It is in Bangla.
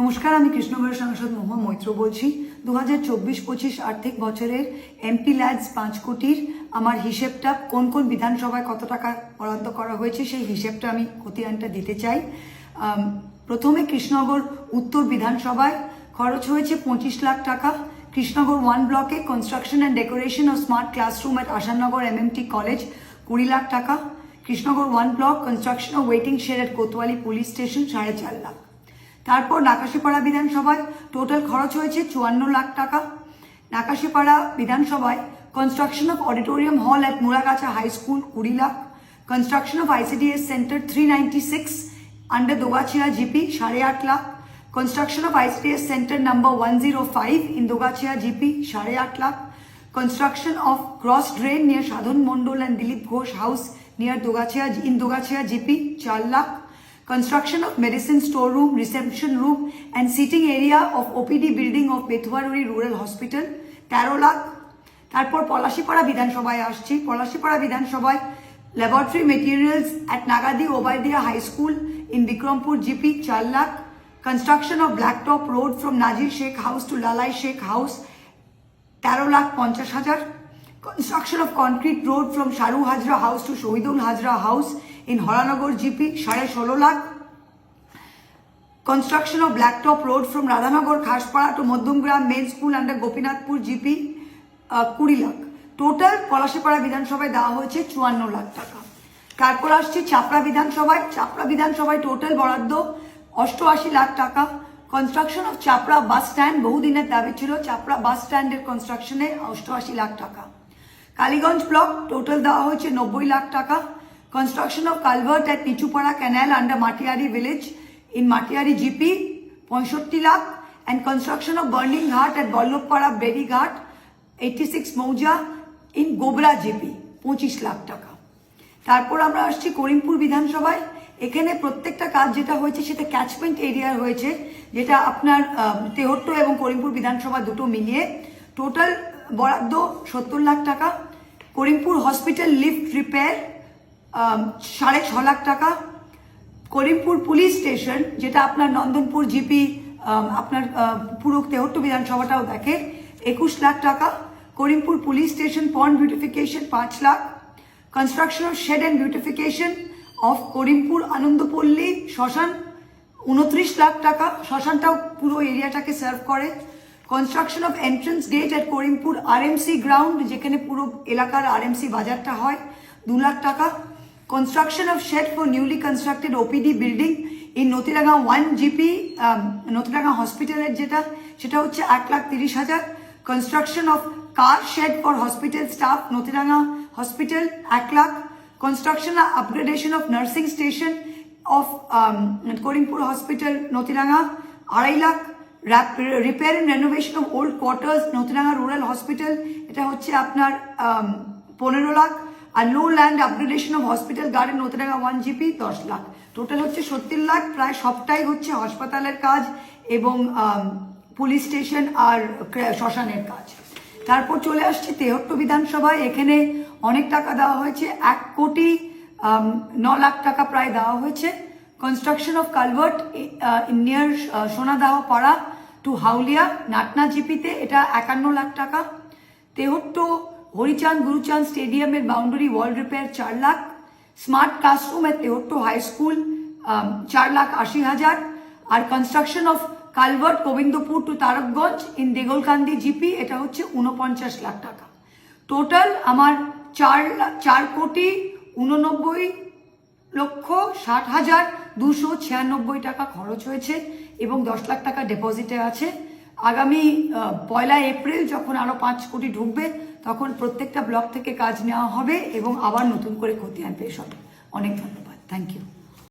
নমস্কার, আমি কৃষ্ণগড় সাংসদ মহুয়া মৈত্র বলছি। দু হাজার চব্বিশ পঁচিশ আর্থিক বছরের এমপি ল্যাডস পাঁচ কোটির আমার হিসেবটা কোন কোন বিধানসভায় কত টাকা বরাদ্দ করা হয়েছে সেই হিসেবটা আমি খতিয়ানটা দিতে চাই। প্রথমে কৃষ্ণনগর উত্তর বিধানসভায় খরচ হয়েছে পঁচিশ লাখ টাকা। কৃষ্ণনগর ওয়ান ব্লকে construction and decoration of smart classroom at Asannagar MMT college কুড়ি লাখ টাকা। Krishnanagar one block construction of waiting shed at Kotwali police station সাড়ে চার লাখ। তারপর নাকাশিপাড়া বিধানসভায় টোটাল খরচ হয়েছে চুয়ান্ন লাখ টাকা। নাকাশিপাড়া বিধানসভায় construction of auditorium hall at Muragachha high school কুড়ি lakh. Construction of ICDS centre three ninety six under Dogachhia GP সাড়ে আট lakh. Construction of ICDS centre number one zero five in Dogachhia GP সাড়ে আট lakh. construction of cross drain near Sadhun Mondol and Dilip Ghosh house near Dogachia in Dogachia GP 4 lakh. Construction of medicine storeroom, reception room and seating area of OPD building of Bethuaruri Rural Hospital 13 lakh. তারপর পলাশিপাড়া বিধানসভায় আসছি। পলাশিপাড়া বিধানসভায় laboratory materials at Nagadi Obaidia high school in Bikrampur GP চার lakh. Construction of blacktop road from Nazir Sheikh house to Lalai Sheikh house তেরো লাখ পঞ্চাশ হাজার। Construction of concrete road from Shahru Hazra house to Shahidul Hazra house in Haranagar GP সাড়ে ষোলো lakh. Construction of blacktop road from Radhanagar Khaspara to Madhyamgram main school under Gopinathpur GP কুড়ি লাখ। টোটাল পলাশিপাড়া বিধানসভায় দেওয়া হয়েছে চুয়ান্ন লাখ টাকা। তারপর আসছি চাপড়া বিধানসভায় চাপড়া বিধানসভায় টোটাল বরাদ্দ অষ্টআশি লাখ টাকা। Construction of Chapra bus stand বহুদিনের দাবি ছিল। চাপড়া বাস স্ট্যান্ডের কনস্ট্রাকশনে অষ্টআশি লাখ টাকা। কালীগঞ্জ ব্লক টোটাল দেওয়া হয়েছে নব্বই লাখ টাকা। Of culvert at Nichupara canal under Matiari village in Matiari GP পঁয়ষট্টি lakh and construction of burning ghat at Ballavpara Beri ghat eighty six mouza in Gobra GP পঁচিশ লাখ টাকা। তারপর আমরা আসছি করিমপুর বিধানসভায় এখানে প্রত্যেকটা কাজ যেটা হয়েছে সেটা ক্যাচমেন্ট এরিয়ার হয়েছে, যেটা আপনার তেহট্ট এবং করিমপুর বিধানসভা দুটো মিলিয়ে। টোটাল বরাদ্দ সত্তর লাখ টাকা। করিমপুর হসপিটাল লিফট রিপেয়ার সাড়ে ছ লাখ টাকা করিমপুর পুলিশ স্টেশন, যেটা আপনার নন্দনপুর জিপি আপনার পুরো তেহট্ট বিধানসভাটাও দেখে, একুশ লাখ টাকা, Karimpur police station pond beautification পাঁচ lakh construction of shed and beautification of Karimpur Anandapalli শ্মশান, উনত্রিশ লাখ টাকা, শ্মশানটাও পুরো এরিয়াটাকে সার্ভ করে construction of entrance gate at Karimpur RMC ground যেখানে পুরো এলাকার আরএমসি বাজারটা হয়, দু লাখ টাকা construction of shed for newly constructed OPD building in Natiranga one GP Natiranga হসপিটালের যেটা সেটা হচ্ছে এক লাখ তিরিশ হাজার। Construction of car shed for hospital staff Natiranga hospital এক lakh. Construction upgradation of nursing station of Karimpur hospital Natiranga আড়াই lakh. Repair and renovation of old quarters Natiranga rural hospital এটা হচ্ছে আপনার um, পনেরো লাখ। আর low land upgradation of hospital garden Natiranga one GP দশ লাখ। টোটাল হচ্ছে সত্তর লাখ, প্রায় সবটাই হচ্ছে হাসপাতালের কাজ এবং পুলিশ স্টেশন আর শ্মশানের কাজ। তারপর চলে আসছে তেহট্ট বিধানসভায়। এখানে অনেক টাকা দেওয়া হয়েছে। এক কোটি ন লাখ টাকা প্রায় দেওয়া হয়েছে। Construction of culvert near Sonadahpara to Hauliya, Natna জিপিতে এটা একান্ন লাখ টাকা। তেহট্ট হরিচাঁদ গুরুচাঁদ স্টেডিয়ামের বাউন্ডারি ওয়াল রিপেয়ার চার লাখ স্মার্ট ক্লাসরুম এর তেহট্ট হাই স্কুল চার লাখ আশি হাজার, আর construction of culvert Gobindapur to Tarakganj in Deglakandi GP এটা হচ্ছে উনপঞ্চাশ লাখ টাকা। টোটাল আমার চার চার কোটি উননব্বই লক্ষ ষাট হাজার দুশো ছিয়ানব্বই টাকা খরচ হয়েছে এবং দশ লাখ টাকা ডিপোজিটে আছে। আগামী পয়লা এপ্রিল যখন আরও পাঁচ কোটি ঢুকবে, তখন প্রত্যেকটা ব্লক থেকে কাজ নেওয়া হবে এবং আবার নতুন করে খতিয়ান পেশ হবে অনেক ধন্যবাদ। Thank you